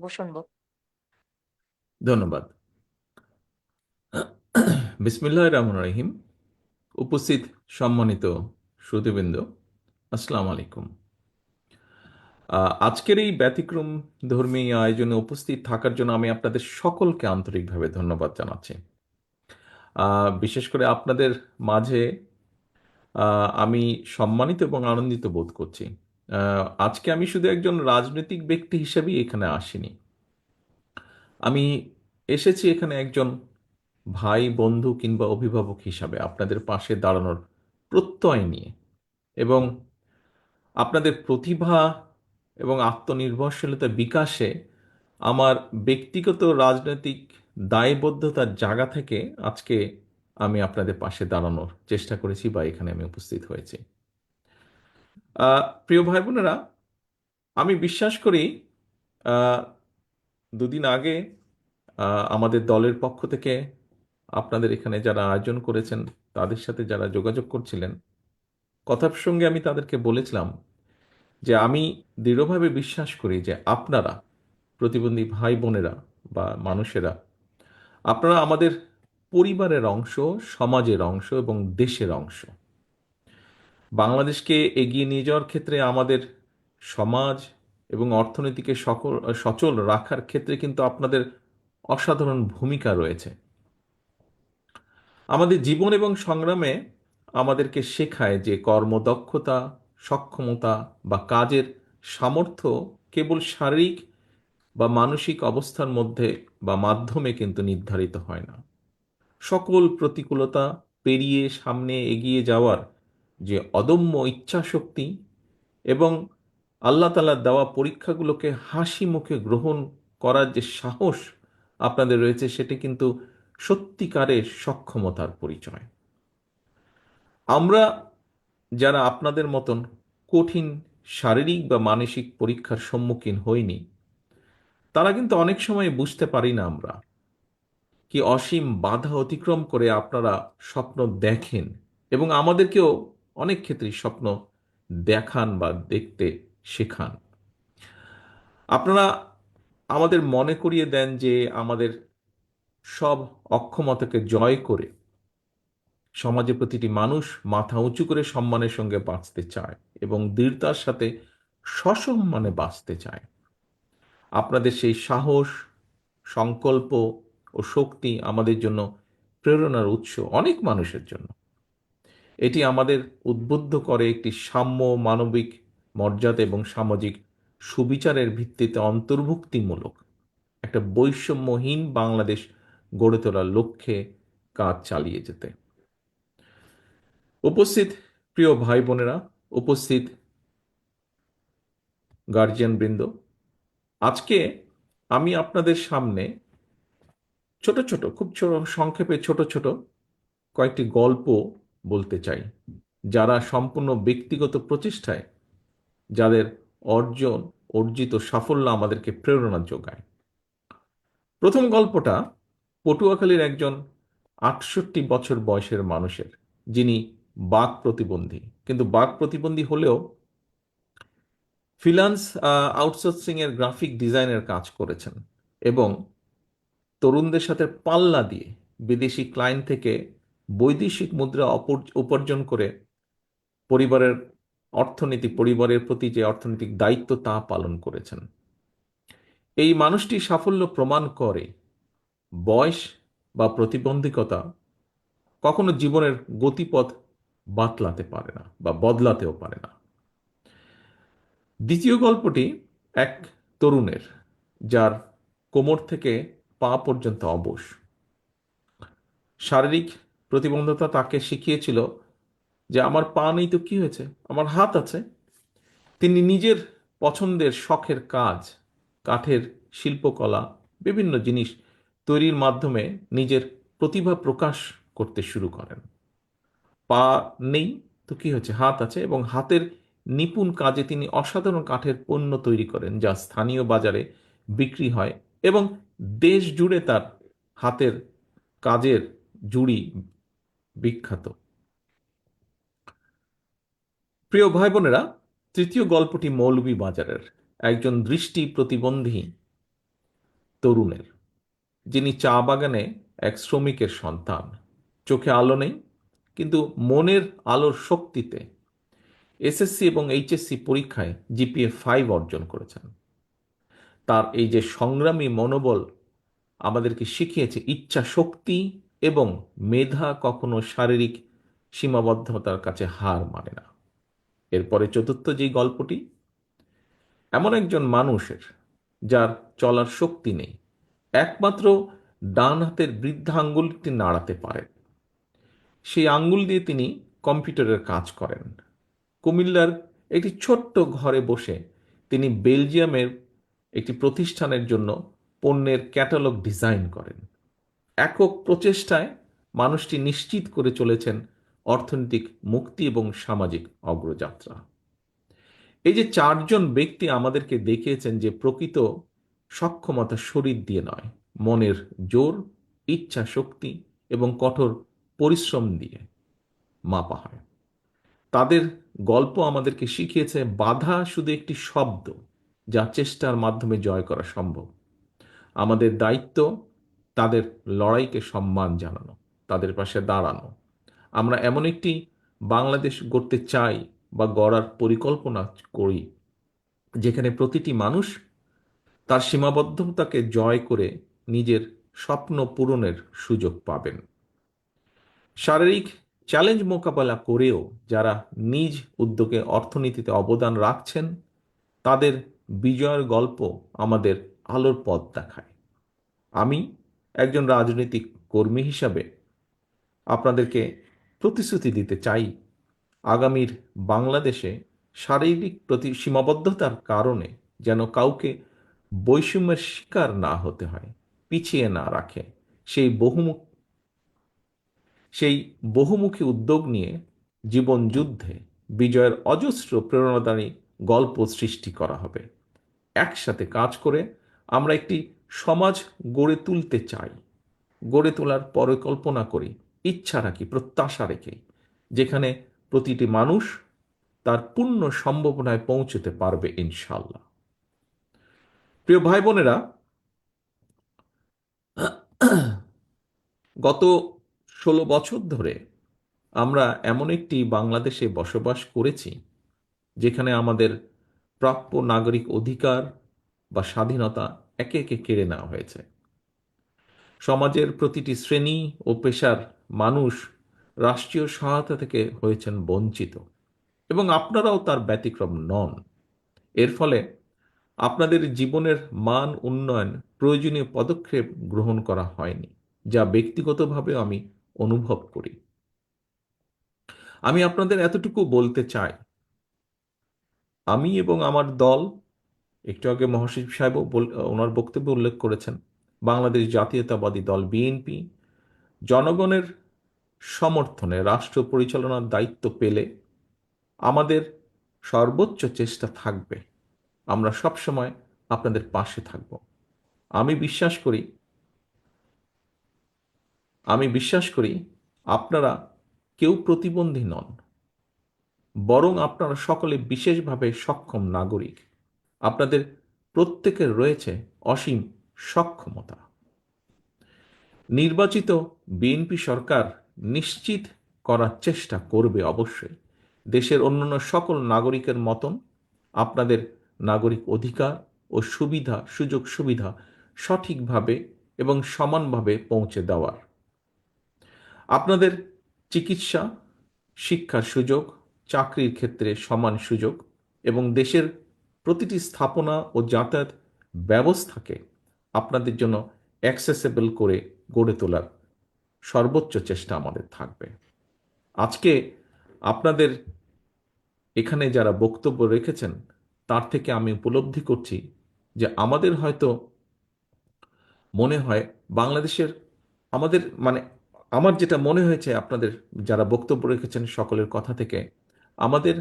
বক্তব্য শুনব। ধন্যবাদ। বিসমিল্লাহ রহমান রহিম। উপস্থিত সম্মানিত শ্রুতিবৃন্দ, আসসালাম আলাইকুম। আজকের এই ব্যতিক্রম ধর্মী আয়োজনে উপস্থিত থাকার জন্য আমি আপনাদের সকলকে আন্তরিকভাবে ধন্যবাদ জানাচ্ছি। বিশেষ করে আপনাদের মাঝে আমি সম্মানিত এবং আনন্দিত বোধ করছি। আজকে আমি শুধু একজন রাজনৈতিক ব্যক্তি হিসেবেই এখানে আসিনি। আমি এসেছি এখানে একজন ভাই, বন্ধু কিংবা অভিভাবক হিসাবে আপনাদের পাশে দাঁড়ানোর প্রত্যয় নিয়ে। এবং আপনাদের প্রতিভা এবং আত্মনির্ভরশীলতা বিকাশে আমার ব্যক্তিগত রাজনৈতিক দায়বদ্ধতার জায়গা থেকে আজকে আমি আপনাদের পাশে দাঁড়ানোর চেষ্টা করেছি বা এখানে আমি উপস্থিত হয়েছি। প্রিয় ভাই বোনেরা আমি বিশ্বাস করি দুদিন আগে আমাদের দলের পক্ষ থেকে আপনাদের এখানে যারা আয়োজন করেছেন, তাদের সাথে যারা যোগাযোগ করছিলেন, কথা প্রসঙ্গে আমি তাদেরকে বলেছিলাম যে আমি দৃঢ়ভাবে বিশ্বাস করি যে আপনারা, প্রতিবন্ধী ভাই বোনেরা বা মানুষেরা, আপনারা আমাদের পরিবারের অংশ, সমাজের অংশ এবং দেশের অংশ। বাংলাদেশকে এগিয়ে নিয়ে যাওয়ার ক্ষেত্রে আমাদের সমাজ এবং অর্থনীতিকে সকল, সচল রাখার ক্ষেত্রে কিন্তু আপনাদের অসাধারণ ভূমিকা রয়েছে। আমাদের জীবন এবং সংগ্রামে আমাদেরকে শেখায় যে কর্মদক্ষতা, সক্ষমতা বা কাজের সামর্থ্য কেবল শারীরিক বা মানসিক অবস্থার মধ্যে বা মাধ্যমে কিন্তু নির্ধারিত হয় না। সকল প্রতিকূলতা পেরিয়ে সামনে এগিয়ে যাওয়ার যে অদম্য ইচ্ছাশক্তি এবং আল্লাহ তালার দেওয়া পরীক্ষাগুলোকে হাসি মুখে গ্রহণ করার যে সাহস আপনাদের রয়েছে, সেটি কিন্তু সত্যিকারের সক্ষমতার পরিচয়। আমরা যারা আপনাদের মতন কঠিন শারীরিক বা মানসিক পরীক্ষার সম্মুখীন হইনি, তারা কিন্তু অনেক সময় বুঝতে পারি না আমরা কি অসীম বাধা অতিক্রম করে আপনারা স্বপ্ন দেখেন এবং আমাদেরকেও অনেক ক্ষেত্রেই স্বপ্ন দেখান বা দেখতে শেখান। আপনারা আমাদের মনে করিয়ে দেন যে আমাদের সব অক্ষমতাকে জয় করে সমাজে প্রতিটি মানুষ মাথা উঁচু করে সম্মানের সঙ্গে বাঁচতে চায় এবং দৃঢ়তার সাথে সসম্মানে বাঁচতে চায়। আপনাদের সেই সাহস, সংকল্প ও শক্তি আমাদের জন্য প্রেরণার উৎস অনেক মানুষের জন্য। এটি আমাদের উদ্বুদ্ধ করে একটি সাম্য মানবিক মর্যাদা এবং সামাজিক সুবিচারের ভিত্তিতে অন্তর্ভুক্তিমূলক একটা বৈষম্যহীন বাংলাদেশ গড়ে তোলার লক্ষ্যে কাজ চালিয়ে যেতে। উপস্থিত প্রিয় ভাই বোনেরা উপস্থিত গার্জিয়ান বৃন্দ আজকে আমি আপনাদের সামনে ছোট ছোট, খুব ছোট সংক্ষেপে ছোট ছোট কয়েকটি গল্প বলতে চাই। যারা সম্পূর্ণ ব্যক্তিগত প্রচেষ্টায়, যাদের অর্জন, অর্জিত সাফল্য আমাদেরকে প্রেরণা যোগায়। প্রথম গল্পটা পটুয়াখালীর একজন আটষট্টি বছর বয়সের মানুষের, যিনি বাক প্রতিবন্ধী। কিন্তু বাক প্রতিবন্ধী হলেও ফিলান্স আউটসোর্সিং এর গ্রাফিক ডিজাইনের কাজ করেছেন এবং তরুণদের সাথে পাল্লা দিয়ে বিদেশি ক্লায়েন্ট থেকে বৈদেশিক মুদ্রা উপার্জন করে পরিবারের অর্থনীতি, পরিবারের প্রতি যে অর্থনৈতিক দায়িত্ব তা পালন করেছেন। এই মানুষটি সাফল্য প্রমাণ করে বয়স বা প্রতিবন্ধকতা কখনো জীবনের গতিপথ বাতলাতে পারে না বা বদলাতেও পারে না। দ্বিতীয় গল্পটি এক তরুণের, যার কোমর থেকে পা পর্যন্ত অবশ। শারীরিক প্রতিবন্ধতা তাকে শিখিয়েছিল যে আমার পা নেই তো কি হয়েছে? আমার হাত আছে। তিনি নিজের পছন্দের শখের কাজ, কাঠের শিল্পকলা, বিভিন্ন জিনিস তৈরির মাধ্যমে নিজের প্রতিভা প্রকাশ করতে শুরু করেন। পা নেই তো কি হচ্ছে হাত আছে এবং হাতের নিপুণ কাজে তিনি অসাধারণ কাঠের পণ্য তৈরি করেন যা স্থানীয় বাজারে বিক্রি হয় এবং দেশ জুড়ে তার হাতের কাজের জুড়ি বিখ্যাত। প্রিয় ভাই বোনেরা তৃতীয় গল্পটি মৌলভী বাজারের একজন দৃষ্টি প্রতিবন্ধী তরুণের, যিনি চা বাগানে এক শ্রমিকের সন্তান। চোখে আলো নেই, কিন্তু মনের আলোর শক্তিতে এসএসসি এবং এইচএসসি পরীক্ষায় জিপিএ ফাইভ অর্জন করেছেন। তার এই যে সংগ্রামী মনোবল আমাদেরকে শিখিয়েছে, ইচ্ছা শক্তি এবং মেধা কখনো শারীরিক সীমাবদ্ধতার কাছে হার মানে না। এরপরে চতুর্থ যেই গল্পটি, এমন একজন মানুষের যার চলার শক্তি নেই, একমাত্র ডান হাতের বৃদ্ধা আঙ্গুলটি নাড়াতে পারেন। সেই আঙ্গুল দিয়ে তিনি কম্পিউটারের কাজ করেন। কুমিল্লার একটি ছোট্ট ঘরে বসে তিনি বেলজিয়ামের একটি প্রতিষ্ঠানের জন্য পণ্যের ক্যাটালগ ডিজাইন করেন। একক প্রচেষ্টায় মানুষটি নিশ্চিত করে চলেছেন অর্থনৈতিক মুক্তি এবং সামাজিক অগ্রযাত্রা। এই যে চারজন ব্যক্তি আমাদেরকে দেখিয়েছেন যে প্রকৃত সক্ষমতা শরীর দিয়ে নয়, মনের জোর, ইচ্ছা শক্তি এবং কঠোর পরিশ্রম দিয়ে মাপা হয়। তাদের গল্প আমাদেরকে শিখিয়েছে, বাধা শুধু একটি শব্দ যা চেষ্টার মাধ্যমে জয় করা সম্ভব। আমাদের দায়িত্ব তাদের লড়াইকে সম্মান জানানো, তাদের পাশে দাঁড়ানো। আমরা এমন একটি বাংলাদেশ গড়তে চাই বা গড়ার পরিকল্পনা করি, যেখানে প্রতিটি মানুষ তার সীমাবদ্ধতাকে জয় করে নিজের স্বপ্ন পূরণের সুযোগ পাবেন। শারীরিক চ্যালেঞ্জ মোকাবেলা করেও যারা নিজ উদ্যোগে অর্থনীতিতে অবদান রাখছেন, তাদের বিজয়ের গল্প আমাদের আলোর পথ দেখায়। আমি একজন রাজনৈতিক কর্মী হিসাবে আপনাদেরকে প্রতিশ্রুতি দিতে চাই। আগামীর বাংলাদেশে শারীরিক প্রতি সীমাবদ্ধতার কারণে যেন কাউকে বৈষম্যের শিকার না হতে হয়, পিছিয়ে না রাখে। সেই বহুমুখ, সেই বহুমুখী উদ্যোগ নিয়ে জীবন যুদ্ধে বিজয়ের অজস্র প্রেরণাদানী গল্প সৃষ্টি করা হবে। একসাথে কাজ করে আমরা একটি সমাজ গড়ে তুলতে চাই। গড়ে তোলার পরিকল্পনা করি, ইচ্ছা রাখি, প্রত্যাশা রেখে, যেখানে প্রতিটি মানুষ তার পূর্ণ সম্ভাবনায় পৌঁছতে পারবে ইনশাল্লাহ প্রিয় ভাই বোনেরা গত ষোলো বছর ধরে আমরা এমন একটি বাংলাদেশে বসবাস করেছি, যেখানে আমাদের প্রাপ্য নাগরিক অধিকার বা স্বাধীনতা একে একে কেড়ে নেওয়া হয়েছে। সমাজের প্রতিটি শ্রেণি ও পেশার মানুষ রাষ্ট্রীয় সহায়তা থেকে হয়েছেন বঞ্চিত এবং আপনারাও তার ব্যতিক্রম নন। এর ফলে আপনাদের জীবনের মান উন্নয়ন প্রয়োজনীয় পদক্ষেপ গ্রহণ করা হয়নি, যা ব্যক্তিগতভাবে আমি অনুভব করি। আমি আপনাদের এতটুকু বলতে চাই। আমি এবং আমার দল একটু আগে মহাসচিব সাহেব ওনার বক্তব্যে উল্লেখ করেছেন, বাংলাদেশ জাতীয়তাবাদী দল বিএনপি জনগণের সমর্থনে রাষ্ট্র পরিচালনার দায়িত্ব পেলে আমাদের সর্বোচ্চ চেষ্টা থাকবে। আমরা সবসময় আপনাদের পাশে থাকব। আমি বিশ্বাস করি, আমি বিশ্বাস করি আপনারা কেউ প্রতিবন্ধী নন, বরং আপনারা সকলে বিশেষভাবে সক্ষম নাগরিক। আপনাদের প্রত্যেকের রয়েছে অসীম সক্ষমতা। নির্বাচিত বিএনপি সরকার নিশ্চিত করার চেষ্টা করবে অবশ্যই। দেশের অন্যান্য সকল নাগরিকের মতন আপনাদের নাগরিক অধিকার ও সুবিধা, সুযোগ সুবিধা সঠিকভাবে এবং সমানভাবে পৌঁছে দেওয়ার। আপনাদের চিকিৎসা, শিক্ষার সুযোগ, চাকরির ক্ষেত্রে সমান সুযোগ এবং দেশের প্রতিটি স্থাপনা ও যাতায়াত ব্যবস্থাকে আপনাদের জন্য অ্যাক্সেসেবল করে গড়ে তোলার সর্বোচ্চ চেষ্টা আমাদের থাকবে। আজকে আপনাদের এখানে যারা বক্তব্য রেখেছেন, তার থেকে আমি উপলব্ধি করছি যে আমাদের হয়তো মনে হয় বাংলাদেশের আমাদের মানে আমার যেটা মনে হয়েছে, আপনাদের যারা বক্তব্য রেখেছেন সকলের কথা থেকে, আমাদের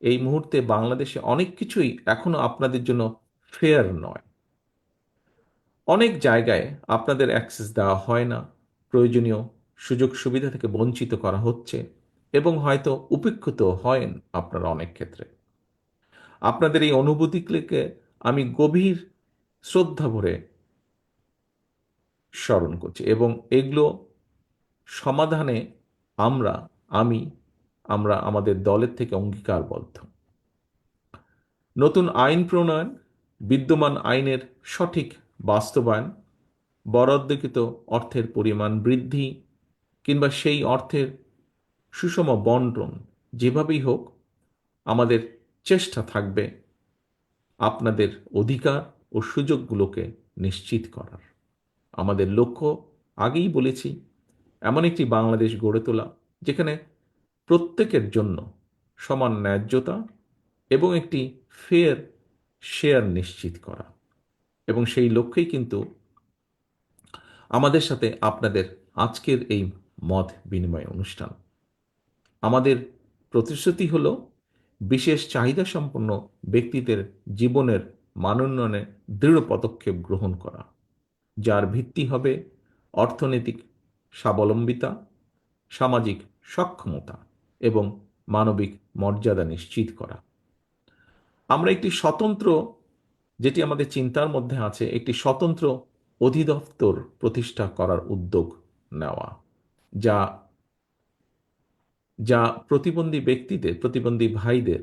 এই মুহূর্তে বাংলাদেশে অনেক কিছুই এখনও আপনাদের জন্য ফেয়ার নয়। অনেক জায়গায় আপনাদের অ্যাক্সেস দেওয়া হয় না। প্রয়োজনীয় সুযোগ সুবিধা থেকে বঞ্চিত করা হচ্ছে এবং হয়তো উপেক্ষিত হয়েন আপনারা অনেক ক্ষেত্রে। আপনাদের এই অনুভূতিগুলিকে আমি গভীর শ্রদ্ধা ভরে স্মরণ করছি এবং এগুলো সমাধানে আমরা, আমি আমরা আমাদের দলের থেকে অঙ্গীকারবদ্ধ। নতুন আইন প্রণয়ন, বিদ্যমান আইনের সঠিক বাস্তবায়ন, বরাদ্দকৃত অর্থের পরিমাণ বৃদ্ধি কিংবা সেই অর্থের সুষম বন্টন যেভাবেই হোক, আমাদের চেষ্টা থাকবে আপনাদের অধিকার ও সুযোগগুলোকে নিশ্চিত করার। আমাদের লক্ষ্য আগেই বলেছি, এমন একটি বাংলাদেশ গড়ে তোলা, যেখানে প্রত্যেকের জন্য সমান ন্যায্যতা এবং একটি ফেয়ার শেয়ার নিশ্চিত করা। এবং সেই লক্ষ্যেই কিন্তু আমাদের সাথে আপনাদের আজকের এই মত বিনিময় অনুষ্ঠান। আমাদের প্রতিশ্রুতি হল বিশেষ চাহিদা সম্পন্ন ব্যক্তিদের জীবনের মানোন্নয়নে দৃঢ় পদক্ষেপ গ্রহণ করা, যার ভিত্তি হবে অর্থনৈতিক স্বাবলম্বিতা, সামাজিক সক্ষমতা। এবং মানবিক মর্যাদা নিশ্চিত করা। আমরা একটি স্বতন্ত্র, যেটি আমাদের চিন্তার মধ্যে আছে, একটি স্বতন্ত্র অধিদপ্তর প্রতিষ্ঠা করার উদ্যোগ নেওয়া, যা যা প্রতিবন্ধী ব্যক্তিদের, প্রতিবন্ধী ভাইদের,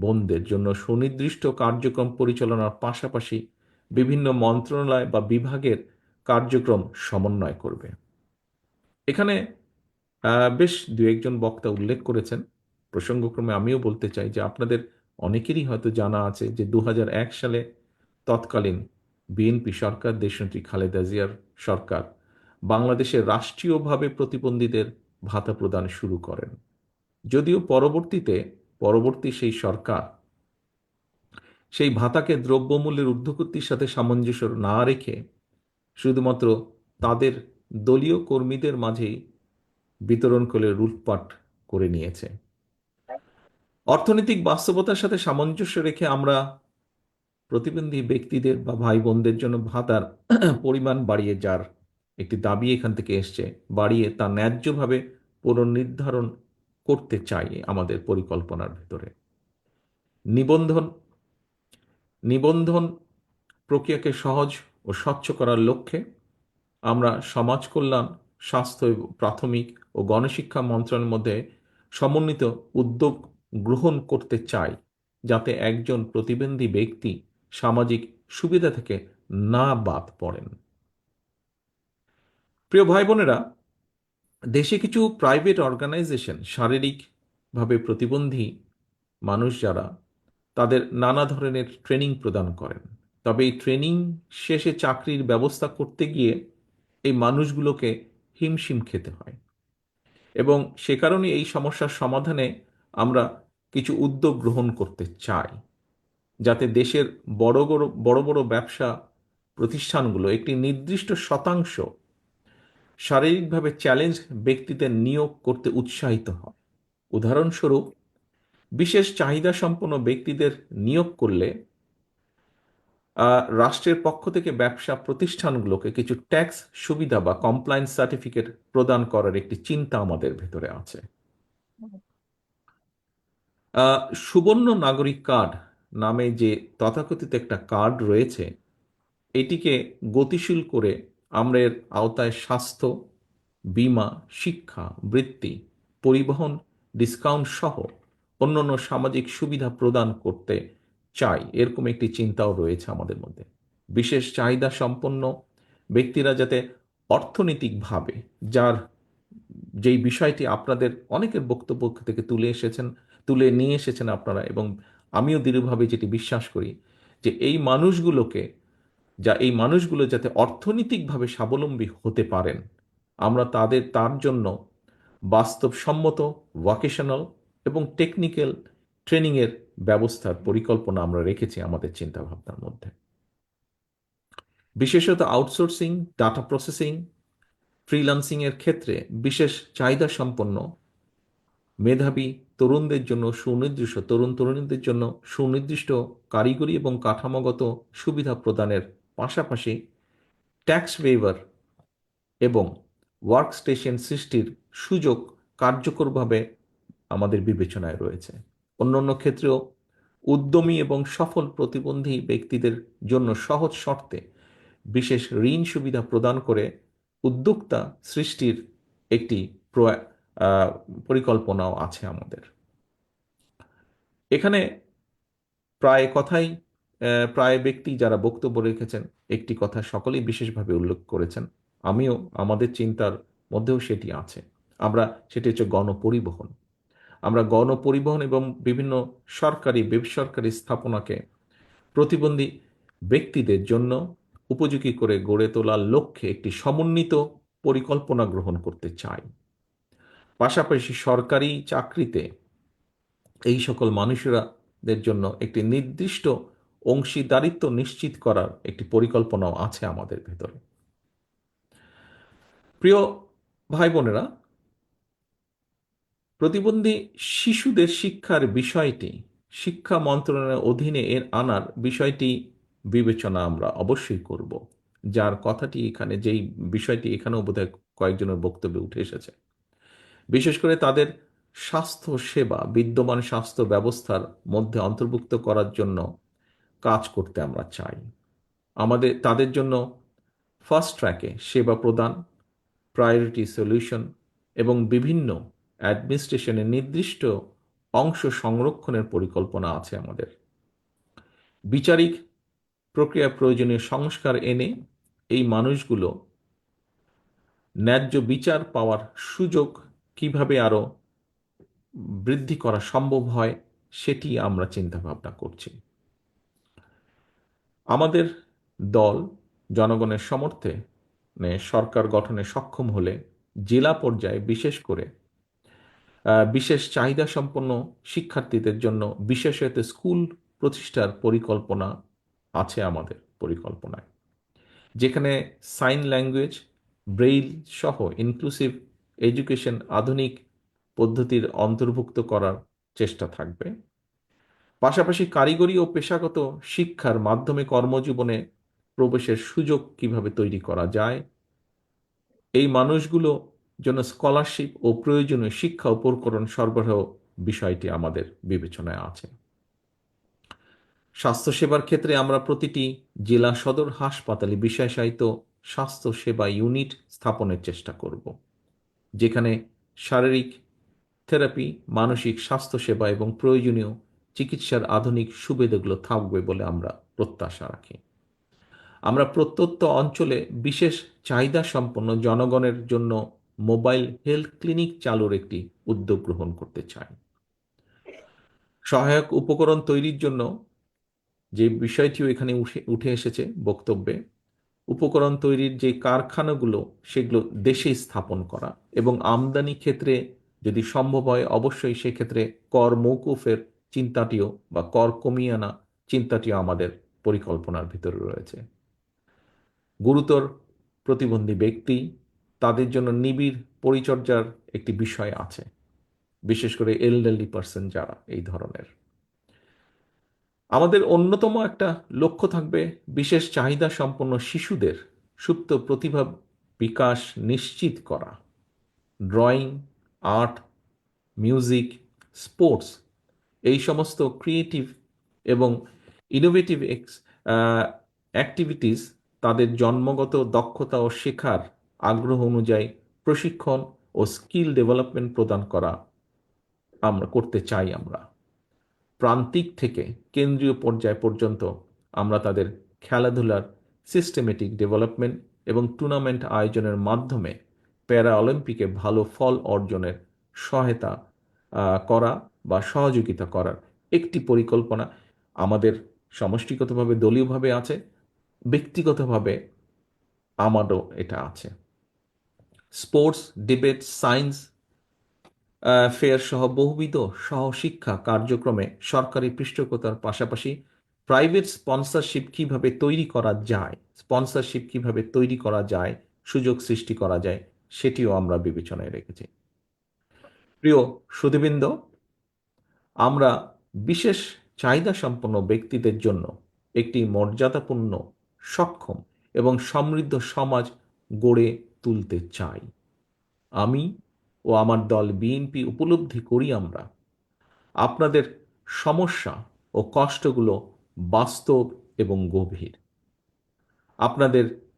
বোনদের জন্য সুনির্দিষ্ট কার্যক্রম পরিচালনার পাশাপাশি বিভিন্ন মন্ত্রণালয় বা বিভাগের কার্যক্রম সমন্বয় করবে। এখানে বেশ দু একজন বক্তা উল্লেখ করেছেন। প্রসঙ্গক্রমে আমিও বলতে চাই যে আপনাদের অনেকেরই হয়তো জানা আছে যে দু হাজার এক সালে তৎকালীন বিএনপি সরকার, দেশনেত্রী খালেদা জিয়ার সরকার বাংলাদেশে রাষ্ট্রীয়ভাবে প্রতিবন্ধীদের ভাতা প্রদান শুরু করেন। যদিও পরবর্তীতে, পরবর্তী সেই সরকার সেই ভাতাকে দ্রব্যমূল্যের ঊর্ধ্বগতির সাথে সামঞ্জস্য না রেখে শুধুমাত্র তাদের দলীয় কর্মীদের মাঝেই বিতরণ করে রুটপাট করে নিয়েছে। অর্থনৈতিক বাস্তবতার সাথে সামঞ্জস্য রেখে আমরা প্রতিবন্ধী ব্যক্তিদের বা ভাই বোনদের জন্য ভাতার পরিমাণ বাড়িয়ে যার একটি দাবি এখান থেকে এসছে, বাড়িয়ে তা ন্যায্যভাবে পুনর্নির্ধারণ করতে চাই আমাদের পরিকল্পনার ভেতরে। নিবন্ধন নিবন্ধন প্রক্রিয়াকে সহজ ও স্বচ্ছ করার লক্ষ্যে আমরা সমাজ কল্যাণ স্বাস্থ্য প্রাথমিক ও গণশিক্ষা মন্ত্রণালয়ের মধ্যে সমন্বিত উদ্যোগ গ্রহণ করতে চাই, যাতে একজন প্রতিবন্ধী ব্যক্তি সামাজিক সুবিধা থেকে না বাদ পড়েন। প্রিয় ভাই বোনেরা দেশে কিছু প্রাইভেট অর্গানাইজেশন শারীরিকভাবে প্রতিবন্ধী মানুষ যারা, তাদের নানা ধরনের ট্রেনিং প্রদান করেন। তবে এই ট্রেনিং শেষে চাকরির ব্যবস্থা করতে গিয়ে এই মানুষগুলোকে হিমশিম খেতে হয়। এবং সে কারণে এই সমস্যার সমাধানে আমরা কিছু উদ্যোগ গ্রহণ করতে চাই। যাতে দেশের বড় বড় বড় বড় ব্যবসা প্রতিষ্ঠানগুলো একটি নির্দিষ্ট শতাংশ শারীরিকভাবে চ্যালেঞ্জ ব্যক্তিদের নিয়োগ করতে উৎসাহিত হয়। উদাহরণস্বরূপ, বিশেষ চাহিদা সম্পন্ন ব্যক্তিদের নিয়োগ করলে রাষ্ট্রের পক্ষ থেকে ব্যবসা প্রতিষ্ঠানগুলোকে কিছু ট্যাক্স সুবিধা বা কমপ্লায়েন্স সার্টিফিকেট প্রদান করার একটি চিন্তা আমাদের ভেতরে আছে। সুবর্ণ নাগরিক কার্ড নামে যে তথাকথিত একটা কার্ড রয়েছে, এটিকে গতিশীল করে আমরা এর আওতায় স্বাস্থ্য, বিমা, শিক্ষা, বৃত্তি, পরিবহন ডিসকাউন্ট সহ অন্যান্য সামাজিক সুবিধা প্রদান করতে চাই, এরকম একটি চিন্তাও রয়েছে আমাদের মধ্যে। বিশেষ চাহিদা সম্পন্ন ব্যক্তিরা যাতে অর্থনৈতিকভাবে, যার যেই বিষয়টি আপনাদের অনেকের বক্তব্য থেকে তুলে এসেছেন, তুলে নিয়ে এসেছেন আপনারা, এবং আমিও দৃঢ়ভাবে যেটি বিশ্বাস করি যে এই মানুষগুলোকে, যা এই মানুষগুলো যাতে অর্থনৈতিকভাবে স্বাবলম্বী হতে পারেন, আমরা তাদের, তার জন্য বাস্তবসম্মত ভোকেশনাল এবং টেকনিক্যাল ট্রেনিংয়ের ব্যবস্থার পরিকল্পনা আমরা রেখেছি আমাদের চিন্তাভাবনার মধ্যে। বিশেষত আউটসোর্সিং, ডাটা প্রসেসিং ফ্রিলান্সিংয়ের ক্ষেত্রে বিশেষ চাহিদা সম্পন্ন মেধাবী তরুণদের জন্য সুনির্দিষ্ট, তরুণ তরুণীদের জন্য সুনির্দিষ্ট কারিগরি এবং কাঠামোগত সুবিধা প্রদানের পাশাপাশি ট্যাক্স ওয়েভার এবং ওয়ার্ক স্টেশন সৃষ্টির সুযোগ কার্যকরভাবে আমাদের বিবেচনায় রয়েছে। অন্যান্য ক্ষেত্রেও উদ্যমী এবং সফল প্রতিবন্ধী ব্যক্তিদের জন্য সহজ শর্তে বিশেষ ঋণ সুবিধা প্রদান করে উদ্যোক্তা সৃষ্টির একটি পরিকল্পনাও আছে আমাদের। এখানে প্রায় কথাই প্রায় ব্যক্তি যারা বক্তব্য রেখেছেন, একটি কথা সকলেই বিশেষভাবে উল্লেখ করেছেন। আমিও আমাদের চিন্তার মধ্যেও সেটি আছে। আমরা সেটি হচ্ছে গণপরিবহন। আমরা গণপরিবহন এবং বিভিন্ন সরকারি, বেসরকারি স্থাপনাকে প্রতিবন্ধী ব্যক্তিদের জন্য উপযোগী করে গড়ে তোলার লক্ষ্যে একটি সমন্বিত পরিকল্পনা গ্রহণ করতে চাই। পাশাপাশি সরকারি চাকরিতে এই সকল মানুষেরাদের জন্য একটি নির্দিষ্ট অংশীদারিত্ব নিশ্চিত করার একটি পরিকল্পনাও আছে আমাদের ভেতরে। প্রিয় ভাই বোনেরা প্রতিবন্ধী শিশুদের শিক্ষার বিষয়টি শিক্ষা মন্ত্রণালয়ের অধীনে এর আনার বিষয়টি বিবেচনা আমরা অবশ্যই করব। যার কথাটি এখানে, যেই বিষয়টি এখানেও বোধহয় কয়েকজনের বক্তব্যে উঠে এসেছে। বিশেষ করে তাদের স্বাস্থ্য সেবা, বিদ্যমান স্বাস্থ্য ব্যবস্থার মধ্যে অন্তর্ভুক্ত করার জন্য কাজ করতে আমরা চাই। আমাদের, তাদের জন্য ফার্স্ট ট্র্যাকে সেবা প্রদান, প্রায়োরিটি সলিউশন এবং বিভিন্ন অ্যাডমিনিস্ট্রেশনের নির্দিষ্ট অংশ সংরক্ষণের পরিকল্পনা আছে আমাদের। বিচারিক প্রক্রিয়া প্রয়োজনীয় সংস্কার এনে এই মানুষগুলো ন্যায্য বিচার পাওয়ার সুযোগ কীভাবে আরও বৃদ্ধি করা সম্ভব হয়, সেটি আমরা চিন্তা ভাবনা করছি। আমাদের দল জনগণের সমর্থে সরকার গঠনে সক্ষম হলে জেলা পর্যায়ে বিশেষ করে বিশেষ চাহিদা সম্পন্ন শিক্ষার্থীদের জন্য বিশেষায়িত স্কুল প্রতিষ্ঠার পরিকল্পনা আছে আমাদের পরিকল্পনায়। যেখানে সাইন ল্যাঙ্গুয়েজ, ব্রেইল সহ ইনক্লুসিভ এডুকেশন আধুনিক পদ্ধতির অন্তর্ভুক্ত করার চেষ্টা থাকবে। পাশাপাশি কারিগরি ও পেশাগত শিক্ষার মাধ্যমে কর্মজীবনে প্রবেশের সুযোগ কীভাবে তৈরি করা যায়, এই মানুষগুলো জন্য স্কলারশিপ ও প্রয়োজনীয় শিক্ষা উপকরণ সরবরাহ বিষয়টি আমাদের বিবেচনায় আছে। স্বাস্থ্যসেবার ক্ষেত্রে আমরা প্রতিটি জেলা সদর হাসপাতালে বিশেষায়িত স্বাস্থ্যসেবা ইউনিট স্থাপনের চেষ্টা করব, যেখানে শারীরিক থেরাপি, মানসিক স্বাস্থ্যসেবা এবং প্রয়োজনীয় চিকিৎসার আধুনিক সুবিধাগুলো থাকবে বলে আমরা প্রত্যাশা রাখি। আমরা প্রত্যন্ত অঞ্চলে বিশেষ চাহিদা সম্পন্ন জনগণের জন্য মোবাইল হেলথ ক্লিনিক চালুর একটি উদ্যোগ গ্রহণ করতে চাই সহায়ক উপকরণ তৈরির জন্য যে বিষয়টিও এখানে উঠে উঠে এসেছে বক্তব্যে, উপকরণ তৈরির যে কারখানাগুলো, সেগুলো দেশে স্থাপন করা এবং আমদানি ক্ষেত্রে যদি সম্ভব হয়, অবশ্যই সেক্ষেত্রে কর মৌকুফের চিন্তাটিও বা কর কমিয়ে আনা চিন্তাটিও আমাদের পরিকল্পনার ভিতরে রয়েছে। গুরুতর প্রতিবন্ধী ব্যক্তি তাদের জন্য নিবিড় পরিচর্যার একটি বিষয় আছে। বিশেষ করে এলডারলি পার্সন যারা এই ধরনের। আমাদের অন্যতম একটা লক্ষ্য থাকবে বিশেষ চাহিদা সম্পন্ন শিশুদের সুপ্ত প্রতিভা বিকাশ নিশ্চিত করা। ড্রয়িং আর্ট মিউজিক স্পোর্টস এই সমস্ত ক্রিয়েটিভ এবং ইনোভেটিভ অ্যাক্টিভিটিস তাদের জন্মগত দক্ষতা ও শেখার আগ্রহ অনুযায়ী প্রশিক্ষণ ও স্কিল ডেভেলপমেন্ট প্রদান করা আমরা করতে চাই আমরা। প্রান্তিক থেকে কেন্দ্রীয় পর্যায় পর্যন্ত আমরা তাদের খেলাধুলার সিস্টেমেটিক ডেভেলপমেন্ট এবং টুর্নামেন্ট আয়োজনের মাধ্যমে প্যারা অলিম্পিকে ভালো ফল অর্জনের সহায়তা করা বা সহযোগিতা করার একটি পরিকল্পনা আমাদের সমষ্টিগতভাবে দলীয়ভাবে আছে, ব্যক্তিগতভাবে আমারও এটা আছে। স্পোর্টস, ডিবেট, সায়েন্স ফেয়ার সহ বহুবিধ সহশিক্ষা কার্যক্রমে সরকারি পৃষ্ঠপোষকতার পাশাপাশি প্রাইভেট স্পন্সরশিপ কীভাবে তৈরি করা যায় স্পন্সরশিপ কীভাবে তৈরি করা যায়, সুযোগ সৃষ্টি করা যায়, সেটিও আমরা বিবেচনায় রেখেছি। প্রিয় সুধীবৃন্দ, আমরা বিশেষ চাহিদা সম্পন্ন ব্যক্তিদের জন্য একটি মর্যাদাপূর্ণ, সক্ষম এবং সমৃদ্ধ সমাজ গড়ে তুলতে চাই। আমি ও আমার দল বিএনপি উপলব্ধি করি আমরা। আপনাদের সমস্যা ও কষ্টগুলো বাস্তব এবং গভীর। আপনাদের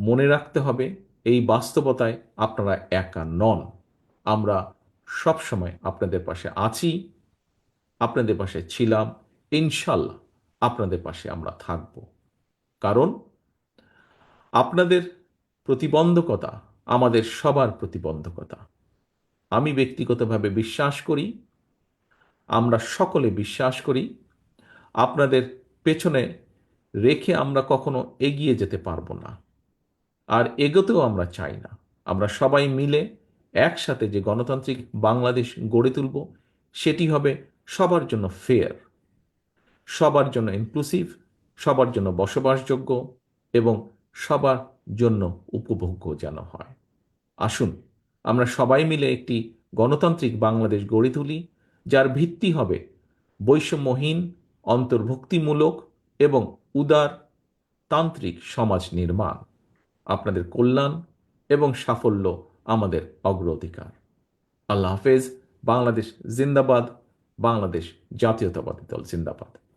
মনে রাখতে হবে, এই বাস্তবতায় আপনারা একা নন। আমরা সবসময় আপনাদের পাশে আছি, আপনাদের পাশে ছিলাম, ইনশাল্লাহ আপনাদের পাশে আমরা থাকব। কারণ আপনাদের প্রতিবন্ধকতা, আমাদের সবার প্রতিবন্ধকতা। আমি ব্যক্তিগতভাবে বিশ্বাস করি, আমরা সকলে বিশ্বাস করি, আপনাদের পেছনে রেখে আমরা কখনো এগিয়ে যেতে পারব না। আর এগোতেও আমরা চাই না। আমরা সবাই মিলে একসাথে যে গণতান্ত্রিক বাংলাদেশ গড়ে তুলব, সেটি হবে সবার জন্য ফেয়ার সবার জন্য ইনক্লুসিভ সবার জন্য বসবাসযোগ্য এবং সবার জন্য উপভোগ্য যেন হয়। আসুন, আমরা সবাই মিলে একটি গণতান্ত্রিক বাংলাদেশ গড়ে তুলি, যার ভিত্তি হবে বৈষম্যহীন, অন্তর্ভুক্তিমূলক এবং উদার তান্ত্রিক সমাজ নির্মাণ। আপনাদের কল্যাণ এবং সাফল্য আমাদের অগ্রাধিকার। আল্লাহ হাফেজ, বাংলাদেশ জিন্দাবাদ, বাংলাদেশ জাতীয়তাবাদী দল জিন্দাবাদ।